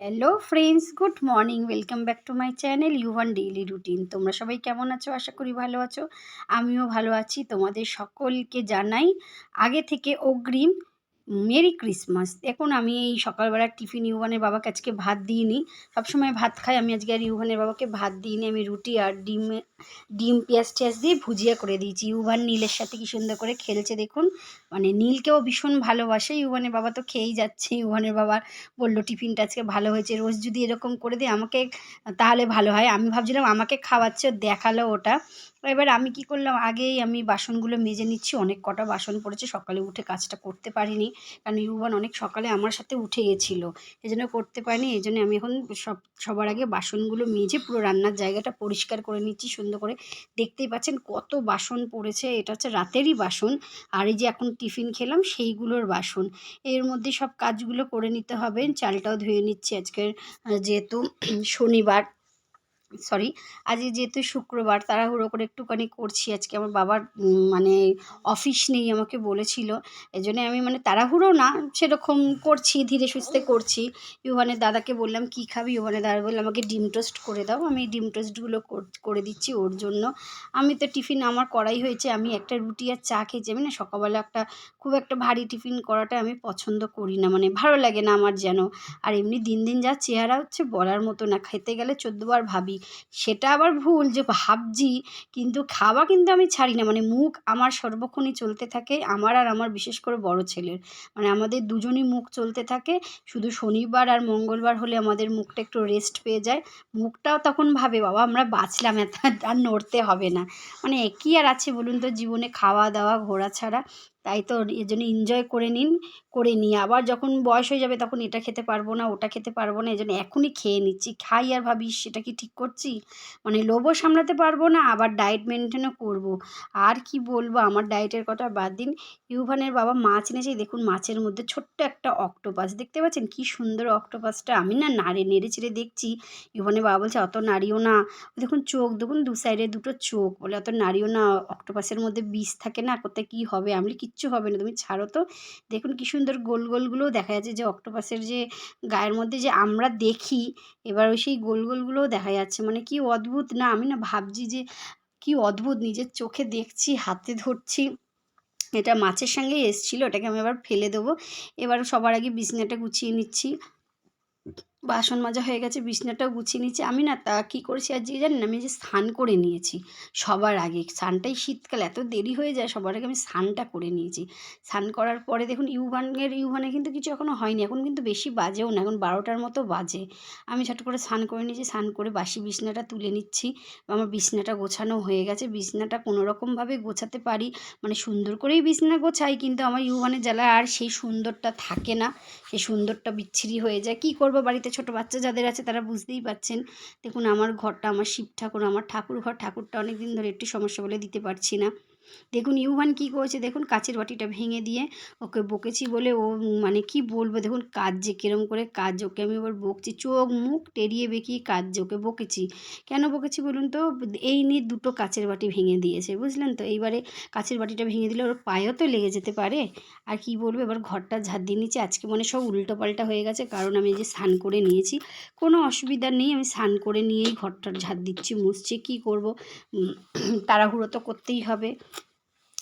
Hello friends good morning welcome back to my channel Yuvan daily routine তোমরা সবাই কেমন আছো? আশা করি ভালো আছো। আমিও ভালো আছি। তোমাদের সকলকে জানাই আগে থেকে অগ্রিম মেরি ক্রিসমাস। দেখুন, আমি এই সকালবেলা টিফিন ইউভানের বাবাকে আজকে ভাত দিইনি। সবসময় ভাত খাই, আমি আজকে আর ইউভানের বাবাকে ভাত দিইনি। আমি রুটি আর ডিম ডিম, পেঁয়াজ টেয়াজ দিয়ে ভুজিয়া করে দিয়েছি। ইউভান নীলের সাথে কি সুন্দর করে খেলছে, দেখুন। মানে নীলকেও ভীষণ ভালোবাসে। ইউভানের বাবা তো খেয়েই যাচ্ছে। ইউভানের বাবা বলল, টিফিনটা আজকে ভালো হয়েছে। রোজ যদি এরকম করে দিই আমাকে তাহলে ভালো হয়। আমি ভাবছিলাম, আমাকে খাওয়াচ্ছে, দেখাল ওটা। এবার আমি কি করলাম? আগেই আমি বাসনগুলো মেজে নিচ্ছি। অনেক কটা বাসন পড়েছে। সকালে উঠে কাজটা করতে পারিনি। কারণ ইউবান অনেক সকালে আমার সাথে উঠে গেছিল। এই জন্য করতে পারিনি। এই জন্য আমি এখন সব, সবার আগে বাসনগুলো মেজে পুরো রান্নার জায়গাটা পরিষ্কার করে নিচ্ছি, সুন্দর করে। দেখতেই পাচ্ছেন কত বাসন পড়েছে। এটা হচ্ছে রাতেরই বাসন। আর এই যে এখন টিফিন খেলাম, সেইগুলোর বাসন। এর মধ্যে সব কাজগুলো করে নিতে হবে। চালটাও ধুয়ে নিচ্ছি আজকের। যেহেতু শনিবার সরি আজকে যেহেতু শুক্রবার, তাড়াহুড়ো করে একটুখানি করছি আজকে। আমার বাবার মানে অফিস নেই, আমাকে বলেছিল। এই জন্যে আমি মানে তাড়াহুড়ো না, সেরকম করছি, ধীরে সুস্থে করছি। ইউভানের দাদাকে বললাম, কী খাবি? ইউভানের দাদা বললাম আমাকে ডিম টোস্ট করে দাও, আমি ডিম টোস্টগুলো করে দিচ্ছি ওর জন্য। আমি তো টিফিন, আমার করাই হয়েছে, আমি একটা রুটি আর চা খেয়েছি। আমি না সকালবেলা একটা খুব একটা ভারী টিফিন করাটা আমি পছন্দ করি না মানে ভালো লাগে না আমার যেন। আর এমনি দিন দিন যা চেহারা হচ্ছে, বলার মতো না। খেতে গেলে চোদ্দোবার ভাবি সেটা আবার ভুল যে ভাবছি, কিন্তু খাওয়া কিন্তু আমি ছাড়ি না। মানে মুখ আমার সর্বক্ষণই চলতে থাকে, আমার আর আমার বিশেষ করে বড় ছেলের। মানে আমাদের দুজনই মুখ চলতে থাকে, শুধু শনিবার আর মঙ্গলবার হলে আমাদের মুখটা একটু রেস্ট পেয়ে যায়। মুখটাও তখন ভাবে, বাবা, আমরা বাঁচলাম, এত আর নড়তে হবে না। মানে কী আর আছে বলুন তো? জীবনে খাওয়া দাওয়া ঘোরা ছাড়া তাই তো এর জন্য এনজয় করে নিন, করে নিয়ে। আবার যখন বয়স হয়ে যাবে তখন এটা খেতে পারব না, ওটা খেতে পারব না এই জন্য এখনই খেয়ে নিচ্ছি। খাই আর ভাবি, সেটা কি ঠিক করছি? মানে লোভও সামলাতে পারব না, আবার ডায়েট মেনটেনও করব। আর কি বলব, আমার ডায়েটের কথা বাদ দিন। ইউভানের বাবা মাছ এনেছে দেখুন মাছের মধ্যে ছোট্ট একটা অক্টোপাস দেখতে পাচ্ছেন? কি সুন্দর অক্টোপাসটা আমি না নাড়ে, নেড়ে চেড়ে দেখছি। ইউভানের বাবা বলছে, অত নাড়িও না। দেখুন চোখ, দেখুন দু সাইডে দুটো চোখ। বলে, অত নাড়িও না অক্টোপাসের মধ্যে বিষ থাকে না, কোথায় কী হবে? আমি কিচ্ছু হবে না। তুমি ছাড়ো তো। দেখুন কি সুন্দর গোল গোলগুলোও দেখা যাচ্ছে যে অক্টোপাসের যে গায়ের মধ্যে যে আমরা দেখি, এবার ওই সেই গোল গোলগুলোও দেখা যাচ্ছে। মানে কি অদ্ভুত না? আমি না ভাবছি যে কি অদ্ভুত, নিজের চোখে দেখছি, হাতে ধরছি। এটা মাছের সঙ্গে এসছিলো, এটাকে আমি আবার ফেলে দেবো। এবার সবার আগে বিছনাটা গুছিয়ে নিচ্ছি। বাসন মাজা হয়ে গেছে, বিছনাটাও গুছিয়ে নিচ্ছি আমি না তা কী করেছি আর আজকে জানেন? আমি যে স্নান করে নিয়েছি সবার আগে। স্নানটাই শীতকাল, এত দেরি হয়ে যায়, সবার আগে আমি স্নানটা করে নিয়েছি। স্নান করার পরে দেখুন, ইউভানের, ইউভানে কিন্তু কিছু এখনও হয়নি। এখন কিন্তু বেশি বাজেও না, এখন বারোটার মতো বাজে। আমি ছোটো করে স্নান করে নিয়েছি, স্নান করে বাসি বিছনাটা তুলে নিচ্ছি। আমার বিছনাটা গোছানো হয়ে গেছে। বিছনাটা কোনো রকমভাবে গোছাতে পারি মানে সুন্দর করেই বিছনা গোছাই, কিন্তু আমার ইউভানের জ্বালা আর সেই সুন্দরটা থাকে না। সেই সুন্দরটা বিচ্ছিরি হয়ে যায়। কী করব? বাড়িতে ছোটো বাচ্চা যাদের আছে তারা বুঝতেই পাচ্ছেন দেখুন, আমার ঘরটা, আমার শিব ঠাকুর আমার ঠাকুর ঘর ঠাকুরটা অনেক দিন ধরে একটু সমস্যা বলে দিতে পারছি না। দেখুন ইউভান কী করেছে? দেখুন কাচের বাটিটা ভেঙে দিয়ে ওকে বকেছি বলে ও মানে কি বলব? দেখুন কাজ যে কীরম করে কাজ ওকে আমি এবার বকছি, চোখ মুখ টেরিয়ে বেঁকিয়ে কাজ ওকে বকেছি। কেন বকেছি বলুন তো? এই নিয়ে দুটো কাচের বাটি ভেঙে দিয়েছে, বুঝলেন তো? এইবারে কাচের বাটিটা ভেঙে দিলে ওর পায়েও তো লেগে যেতে পারে। আর কি বলব? এবার ঘরটা ঝাড় দিয়ে নিচ্ছি আজকে মানে সব উল্টো পাল্টা হয়ে গেছে, কারণ আমি যে স্নান করে নিয়েছি। কোনো অসুবিধা নেই, আমি স্নান করে নিয়েই ঘরটা ঝাড় দিচ্ছি, মুছছি, কী করব? তাড়াহুড়ো তো করতেই হবে।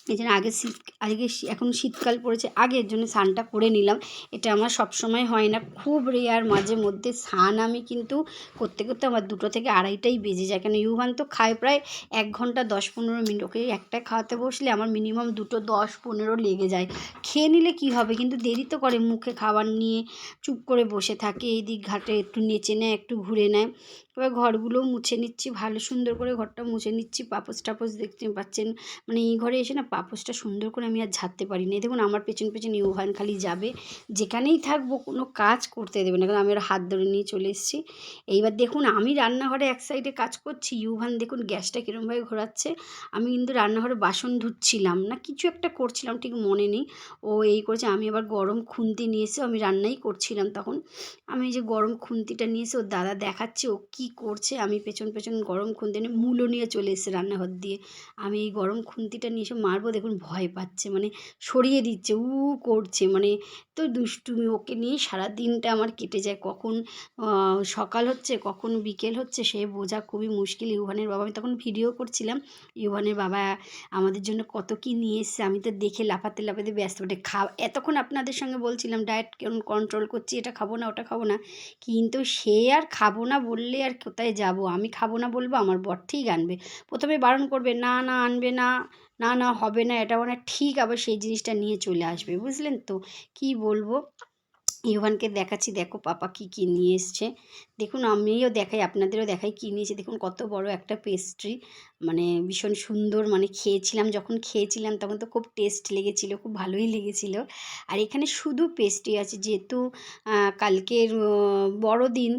এই জন্য আগে শীত, আগে এখন শীতকাল পড়েছে আগের জন্য স্নানটা করে নিলাম। এটা আমার সব সময় হয় না, খুব রেয়ার মাঝে মধ্যে স্নান আমি কিন্তু করতে করতে আমার দুটো থেকে আড়াইটাই বেজে যায়। কেন ইউভান তো খায় প্রায় এক ঘণ্টা দশ পনেরো মিনিট, ওকে একটা খাওয়াতে বসলে আমার মিনিমাম দুটো দশ পনেরো লেগে যায়। খেয়ে নিলে কি হবে? কিন্তু দেরি তো করে মুখে খাবার নিয়ে চুপ করে বসে থাকে, এই দিক ঘাটে একটু নেচে নেয়, একটু ঘুরে নেয়। এবার ঘরগুলোও মুছে নিচ্ছি, ভালো সুন্দর করে ঘরটা মুছে নিচ্ছি। পাপোস টাপোস দেখতে পাচ্ছেন মানে এই ঘরে এসে না পাপোসটা সুন্দর করে আমি আর ঝাড়তে পারি না দেখুন আমার পেছন পেছন ইউভান খালি যাবে, যেখানেই থাকব কোনো কাজ করতে দেবে না। কারণ আমি ওর হাত ধরে নিয়ে চলে এসেছি। এইবার দেখুন আমি রান্নাঘরে এক সাইডে কাজ করছি ইউভান দেখুন গ্যাসটা কীরমভাবে ঘোরাচ্ছে। আমি কিন্তু রান্নাঘরে বাসন ধুচ্ছিলাম না, কিছু একটা করছিলাম, ঠিক মনে নেই। ও এই করেছে, আমি আবার গরম খুন্তি নিয়ে এসে আমি রান্নাই করছিলাম তখন। আমি যে গরম খুন্তিটা নিয়ে এসে ওর দাদা দেখাচ্ছে, ও কী করছে? আমি পেছন পেছন গরম খুন্তি নিয়ে মূলো নিয়ে চলে এসেছে রান্নাঘর দিয়ে। আমি এই গরম খুন্তিটা নিয়ে এসে মারবো, দেখুন ভয় পাচ্ছে মানে সরিয়ে দিচ্ছে, উ করছে মানে তো দুষ্টুমি ওকে নিয়ে সারা দিনটা আমার কেটে যায়। কখন সকাল হচ্ছে, কখন বিকেল হচ্ছে, সে বোঝা খুবই মুশকিল। ইউভানের বাবা, আমি তখন ভিডিও করছিলাম, ইউভানের বাবা আমাদের জন্য কত কি নিয়ে এসছে, আমি তো দেখে লাফাতে লাফাতে ব্যস্ত ওটা খা, এতক্ষণ আপনাদের সঙ্গে বলছিলাম, ডায়েট কেমন কন্ট্রোল করছি, এটা খাব না, ওটা খাব না, কিন্তু সে আর খাব না বললে আর কোথায় যাব? আমি খাব না বলব? আমার বর ঠিক আনবে। প্রথমে বারণ করবে, না না, আনবে না। না না, হবে না। এটা মানে ঠিক আবার সেই জিনিসটা নিয়ে চলে আসবে। বুঝলেন তো? কি বলব? ইভানকে দেখাচ্ছি, দেখো পাপা কি কি নিয়ে এসছে। দেখুন, আমিও দেখাই, আপনাদেরও দেখাই কী নিয়েছে দেখুন, কত বড় একটা পেস্ট্রি মানে ভীষণ সুন্দর মানে খেয়েছিলাম, যখন খেয়েছিলাম তখন তো খুব টেস্ট লেগেছিল, খুব ভালোই লেগেছিল। আর এখানে শুধু পেস্ট্রি আছে, যেহেতু কালকের বড়দিন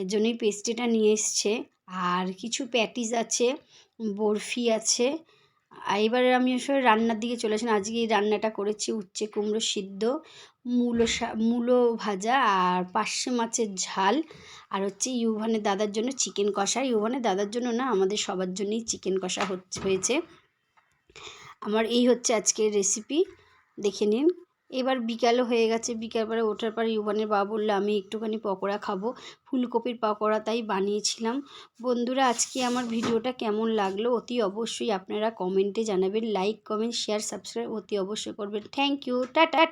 এর জন্যই পেস্ট্রিটা নিয়ে এসছে। আর কিছু প্যাটিস আছে, বরফি আছে এবারে আমি আসলে রান্নার দিকে চলে আসেন আজকে এই রান্নাটা করেছি উচ্ছে কুমড়ো সিদ্ধ, মূলো মূলো ভাজা আর পার্শে মাছের ঝাল। আর হচ্ছে ইউভানের দাদার জন্য চিকেন কষা। ইউভানের দাদার জন্য না আমাদের সবার জন্যই চিকেন কষা হচ্ছে, হয়েছে। আমার এই হচ্ছে আজকের রেসিপি দেখে নিন। এবার বিকালও হয়ে গেছে। বিকাল পরে ওঠার পরে ইউবানের বাবা বলল, আমি একটুখানি পকোড়া খাব। ফুলকপির পকোড়া তাই বানিয়েছিলাম। বন্ধুরা, আজকে আমার ভিডিওটা কেমন লাগল অতি অবশ্যই আপনারা কমেন্টে জানাবেন। লাইক, কমেন্ট, শেয়ার, সাবস্ক্রাইব অতি অবশ্যই করবেন। Thank you. টাটা।